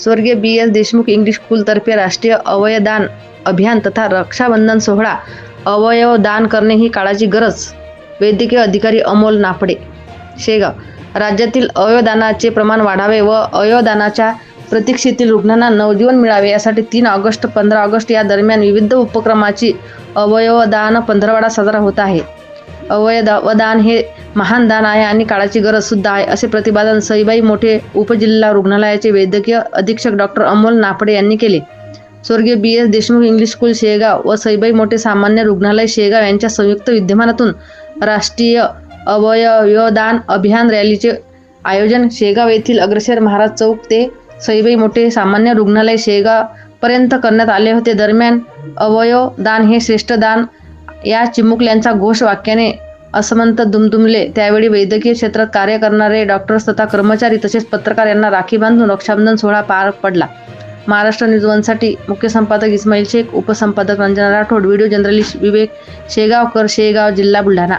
स्वर्गीय B S Deshmukh English स्कूलतर्फे राष्ट्रीय अवयदान अभियान तथा रक्षाबंधन सोहळा अवयव दान करणे ही काळाची गरज वैद्यकीय अधिकारी अमोल नाफडे. शेगाव राज्यातील अवयवदानाचे प्रमाण वाढावे व अवयवदानाच्या प्रतीक्षेतील रुग्णांना नवजीवन मिळावे यासाठी तीन ऑगस्ट पंधरा ऑगस्ट या दरम्यान विविध उपक्रमाची अवयवदान पंधरवाडा साजरा होत आहे. अवयवदान हे महान दान आहे आणि काळाची गरज सुद्धा आहे असे प्रतिपादन सईबाई मोठे उपजिल्हा रुग्णालयाचे वैद्यकीय अधीक्षक डॉक्टर अमोल नाफडे यांनी केले. स्वर्गीय B. S. Deshmukh English school Shegaon व सईबाई मोठे सामान्य रुग्णालय शेगाव यांच्या संयुक्त विद्यमानातून राष्ट्रीय अवयवदान अभियान रॅलीचे आयोजन शेगाव येथील अग्रसेर महाराज चौक ते सईबाई मोठे सामान्य रुग्णालय शेगाव पर्यंत करण्यात आले होते. दरम्यान अवयव दान हे श्रेष्ठ दान या चिमुकल्यांचा घोष वाक्याने असमंत दुमदुमले त्यावेळी वैद्यकीय क्षेत्रात कार्य करणारे डॉक्टर्स तथा कर्मचारी तसेच पत्रकार यांना राखी बांधून रक्षाबंधन सोहळा पार पडला. महाराष्ट्र न्यूज वनसाठी मुख्य संपादक इस्माईल शेख उपसंपादक रंजना राठोड व्हिडिओ जर्नलिस्ट विवेक शेगावकर शेगाव जिल्हा बुलढाणा.